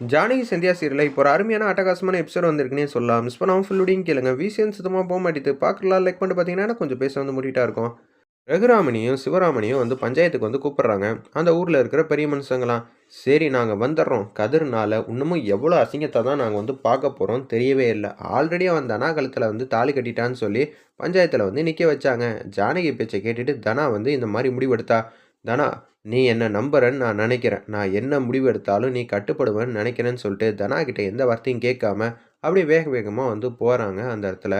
ஜானகி சந்தியா சீரியலில் இப்போ ஒரு அருமையான அட்டகாசமான எபிசோட் வந்திருக்குனே சொல்லலாம். மிஸ் பண்ணாமல் ஃபுல்லுடையும் கேளுங்க. விசிஎன் சுத்தமாக போக மாட்டேது பார்க்கலாம் லைக் பண்ணிட்டு பார்த்தீங்கன்னா கொஞ்சம் பேச வந்து முடிட்டா இருக்கும். ரகுராமணியும் சிவராமணியும் வந்து பஞ்சாயத்துக்கு வந்து கூப்பிட்றாங்க. அந்த ஊரில் இருக்கிற பெரிய மனுஷங்களாம் சரி நாங்கள் வந்துடுறோம். கதிர்னால இன்னமும் எவ்வளோ அசிங்கத்தை தான் நாங்கள் வந்து பார்க்க போகிறோம் தெரியவே இல்லை. ஆல்ரெடி அவன் தனா கழுத்தில் வந்து தாலி கட்டிட்டான்னு சொல்லி பஞ்சாயத்தில் வந்து நிற்க வச்சாங்க. ஜானகி பேச்சை கேட்டுட்டு தனா வந்து இந்த மாதிரி முடிவெடுத்தா. தனா நீ என்னை நம்புறன்னு நான் நினைக்கிறேன். நான் என்ன முடிவு எடுத்தாலும் நீ கட்டுப்படுவேன்னு நினைக்கிறேன்னு சொல்லிட்டு தனா கிட்ட எந்த வார்த்தையும் கேட்காம அப்படியே வேக வேகமாக வந்து போகிறாங்க அந்த இடத்துல.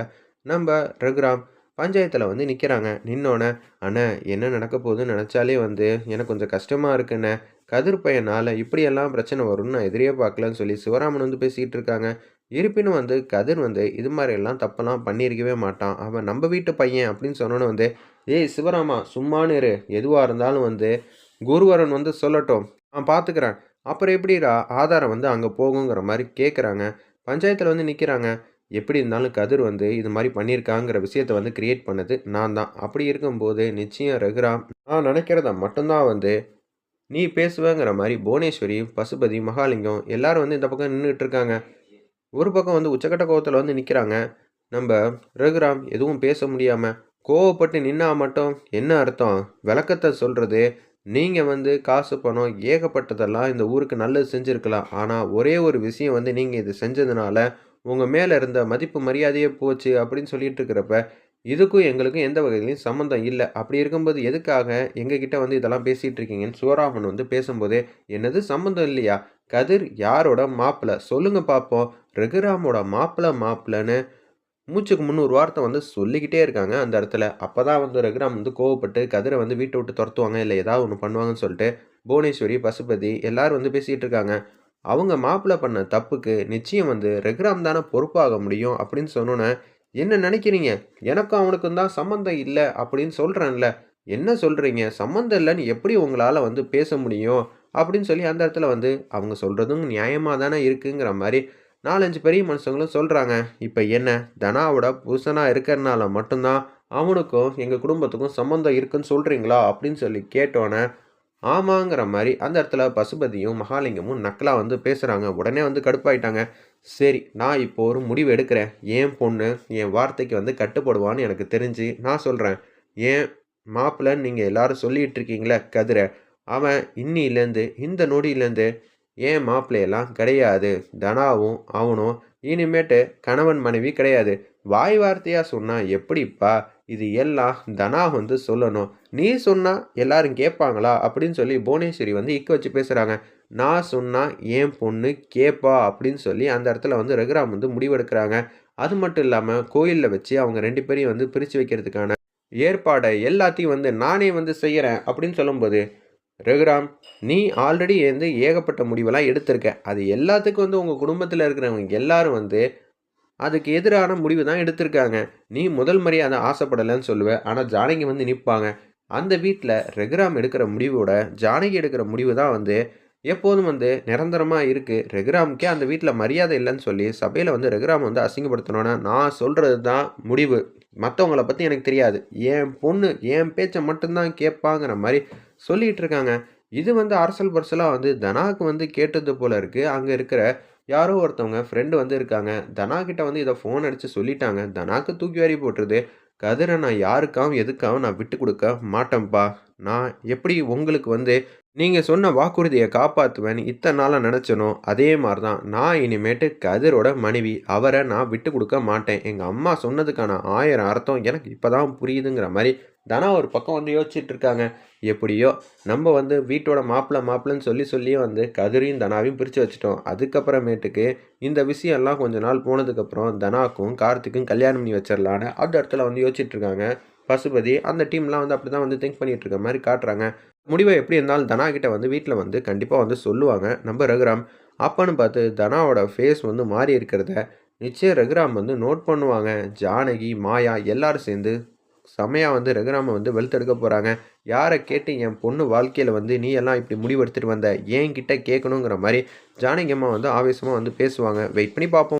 நம்ம ரகுராம் பஞ்சாயத்தில் வந்து நிற்கிறாங்க நின்னோடனே அண்ணே என்ன நடக்க போகுதுன்னு நினச்சாலே வந்து எனக்கு கொஞ்சம் கஷ்டமாக இருக்குண்ணே. கதிர் பையனால் இப்படியெல்லாம் பிரச்சனை வரும்னு நான் எதிரியே பார்க்கலன்னு சொல்லி சிவராமன் வந்து பேசிக்கிட்டு இருக்காங்க. இருப்பினும் வந்து கதிர் வந்து இது மாதிரியெல்லாம் தப்பெல்லாம் பண்ணியிருக்கவே மாட்டான். அவன் நம்ம வீட்டு பையன் அப்படின்னு சொன்னோன்னு வந்து ஏய் சிவராமா சும்மானு இரு. எதுவாக இருந்தாலும் வந்து குருவரன் வந்து சொல்லட்டும். நான் பார்த்துக்கிறேன் அப்புறம் எப்படிடா ஆதாரம் வந்து அங்கே போகுங்கிற மாதிரி கேட்குறாங்க பஞ்சாயத்தில் வந்து நிற்கிறாங்க எப்படி இருந்தாலும் கதிர் வந்து இது மாதிரி பண்ணியிருக்காங்கிற விஷயத்த வந்து கிரியேட் பண்ணது நான் தான். அப்படி இருக்கும்போது நிச்சயம் ரகுராம் நான் நினைக்கிறத மட்டும்தான் வந்து நீ பேசுவேங்கிற மாதிரி புவனேஸ்வரி பசுபதி மகாலிங்கம் எல்லாரும் வந்து இந்த பக்கம் நின்றுட்டு இருக்காங்க. ஒரு பக்கம் வந்து உச்சக்கட்ட கோவத்தில் வந்து நிற்கிறாங்க நம்ம ரகுராம் எதுவும் பேச முடியாமல் கோவப்பட்டு நின்னா மட்டும் என்ன அர்த்தம்? விளக்கத்தை சொல்கிறது நீங்கள் வந்து காசு பணம் ஏகப்பட்டதெல்லாம் இந்த ஊருக்கு நல்லது செஞ்சுருக்கலாம். ஆனால் ஒரே ஒரு விஷயம் வந்து நீங்கள் இது செஞ்சதுனால உங்கள் மேலே இருந்த மதிப்பு மரியாதையே போச்சு அப்படின்னு சொல்லிட்டு இருக்கிறப்ப இதுக்கும் எங்களுக்கும் எந்த வகையிலையும் சம்மந்தம் இல்லை. அப்படி இருக்கும்போது எதுக்காக எங்ககிட்ட வந்து இதெல்லாம் பேசிகிட்டு இருக்கீங்கன்னு சிவராமன் வந்து பேசும்போதே என்னது சம்மந்தம் இல்லையா? கதிர் யாரோட மாப்பிள்ளை சொல்லுங்கள் பார்ப்போம் ரகுராமோட மாப்பிள்ளை மாப்பிள்ளன்னு மூச்சுக்கு முந்நூறு வார்த்தை வந்து சொல்லிக்கிட்டே இருக்காங்க அந்த இடத்துல. அப்போ தான் வந்து ரகுராம் வந்து கோவப்பட்டு கதிரை வந்து வீட்டை விட்டு துரத்துவாங்க இல்லை ஏதாவது ஒன்று பண்ணுவாங்கன்னு சொல்லிட்டு புவனேஸ்வரி பசுபதி எல்லாரும் வந்து பேசிகிட்டு இருக்காங்க. அவங்க மாப்பிள்ளை பண்ண தப்புக்கு நிச்சயம் வந்து ரகுராம் தானே பொறுப்பாக முடியும் அப்படின்னு சொன்னோன்னே என்ன நினைக்கிறீங்க? எனக்கும் அவனுக்கும் தான் சம்மந்தம் இல்லை அப்படின்னு சொல்கிறேன்ல என்ன சொல்கிறீங்க சம்மந்தம் இல்லைன்னு எப்படி உங்களால் வந்து பேச முடியும்? அப்படின்னு சொல்லி அந்த இடத்துல வந்து அவங்க சொல்கிறதும் நியாயமாக தானே இருக்குங்கிற மாதிரி நாலஞ்சு பெரிய மனுஷங்களும் சொல்கிறாங்க இப்போ என்ன? தனாவோட புருஷனாக இருக்கிறனால மட்டும்தான் அவனுக்கும் எங்கள் குடும்பத்துக்கும் சம்மந்தம் இருக்குன்னு சொல்கிறீங்களா அப்படின்னு சொல்லி கேட்டோன்னே ஆமாங்கிற மாதிரி அந்த இடத்துல பசுபதியும் மகாலிங்கமும் நக்கலாக வந்து பேசுகிறாங்க உடனே வந்து கடுப்பாயிட்டாங்க. சரி நான் இப்போ ஒரு முடிவு எடுக்கிறேன். ஏன் பொண்ணு என் வார்த்தைக்கு வந்து கட்டுப்படுவான்னு எனக்கு தெரிஞ்சு நான் சொல்கிறேன் ஏன் மாப்பிள்ளைன்னு நீங்கள் எல்லாரும் சொல்லிகிட்டு இருக்கீங்களே கதிரை அவன் இன்னிலேருந்து இந்த நொடியிலேருந்து ஏன் மாப்பிள்ளையெல்லாம் கிடையாது? தனாவும் அவனும் இனிமேட்டு கணவன் மனைவி கிடையாது. வாய் வார்த்தையாக சொன்னால் எப்படிப்பா? இது எல்லாம் தனா வந்து சொல்லணும். நீ சொன்னால் எல்லாரும் கேட்பாங்களா? அப்படின்னு சொல்லி புவனேஸ்வரி வந்து இக்க வச்சு பேசுகிறாங்க நான் சொன்னால் ஏன் பொண்ணு கேட்பா அப்படின்னு சொல்லி அந்த இடத்துல வந்து ரகுராம் வந்து முடிவெடுக்கிறாங்க. அது மட்டும் இல்லாமல் கோயிலில் வச்சு அவங்க ரெண்டு பேரையும் வந்து பிரித்து வைக்கிறதுக்கான ஏற்பாடை எல்லாத்தையும் வந்து நானே வந்து செய்கிறேன் அப்படின்னு சொல்லும்போது ரகுராம் நீ ஆல்ரெடி வந்து ஏகப்பட்ட முடிவெல்லாம் எடுத்திருக்க. அது எல்லாத்துக்கும் வந்து உங்கள் குடும்பத்தில் இருக்கிறவங்க எல்லாரும் வந்து அதுக்கு எதிரான முடிவு தான் எடுத்திருக்காங்க. நீ முதல் மரியாதை ஆசைப்படலைன்னு சொல்லுவேன் ஆனால் ஜானகி வந்து நிற்பாங்க அந்த வீட்டில் ரெகுராம் எடுக்கிற முடிவோட ஜானகி எடுக்கிற முடிவு தான் வந்து எப்போதும் வந்து நிரந்தரமாக இருக்குது ரெகுராமுக்கே அந்த வீட்டில் மரியாதை இல்லைன்னு சொல்லி சபையில் வந்து ரெகுராம் வந்து அசிங்கப்படுத்தணுன்னா நான் சொல்கிறது தான் முடிவு. மற்றவங்கள பற்றி எனக்கு தெரியாது. என் பொண்ணு என் பேச்சை மட்டும்தான் கேட்பாங்கிற மாதிரி சொல்லிகிட்டு இருக்காங்க இது வந்து அரசல் பரசலாக வந்து தனாக்கு வந்து கேட்டது போல் இருக்குது அங்கே இருக்கிற யாரோ ஒருத்தவங்க ஃப்ரெண்டு வந்து இருக்காங்க. தனா கிட்ட வந்து இதை ஃபோன் அடித்து சொல்லிட்டாங்க. தனாக்கு தூக்கி வாரி போட்டுருது. கதிரை நான் யாருக்காகவும் எதுக்காகவும் நான் விட்டு கொடுக்க மாட்டேன்ப்பா நான் எப்படி உங்களுக்கு வந்து நீங்கள் சொன்ன வாக்குறுதியை காப்பாற்றுவேன் இத்தனை நாளாக நினச்சனோ அதே மாதிரி தான் நான் இனிமேட்டு கதிரோட மனைவி. அவரை நான் விட்டு கொடுக்க மாட்டேன். எங்கள் அம்மா சொன்னதுக்கான ஆயிரம் அர்த்தம் எனக்கு இப்போ தான் புரியுதுங்கிற மாதிரி தனா ஒரு பக்கம் வந்து யோசிச்சுட்டு இருக்காங்க எப்படியோ நம்ம வந்து வீட்டோட மாப்பிள்ளை மாப்பிள்ளைன்னு சொல்லி சொல்லியே வந்து கதிரையும் தனாவையும் பிரித்து வச்சுட்டோம். அதுக்கப்புறமேட்டுக்கு இந்த விஷயம்லாம் கொஞ்ச நாள் போனதுக்கப்புறம் தனாக்கும் கார்த்திக்கும் கல்யாணம் பண்ணி வச்சிடலான்னு அந்த இடத்துல வந்து யோசிச்சுட்டு இருக்காங்க பசுபதி அந்த டீம்லாம் வந்து அப்படி தான் வந்து திங்க் பண்ணிகிட்டு இருக்க மாதிரி காட்டுறாங்க. முடிவை எப்படி இருந்தாலும் தனா கிட்ட வந்து வீட்டில் வந்து கண்டிப்பாக வந்து சொல்லுவாங்க. நம்ம ரகுராம் அப்பன்னு பார்த்து தனாவோட ஃபேஸ் வந்து மாறி இருக்கிறத நிச்சயம் ரகுராம் வந்து நோட் பண்ணுவாங்க. ஜானகி மாயா எல்லாரும் சேர்ந்து செமையாக வந்து ரகுராமை வந்து வெளுத்தெடுக்க போகிறாங்க யாரை கேட்டு என் பொண்ணு வாழ்க்கையில் வந்து நீ எல்லாம் இப்படி முடிவெடுத்துட்டு வந்த? ஏன் கிட்ட கேட்கணுங்கிற மாதிரி ஜானகி அம்மா வந்து ஆவேசமாக வந்து பேசுவாங்க. வெயிட் பண்ணி பார்ப்போம்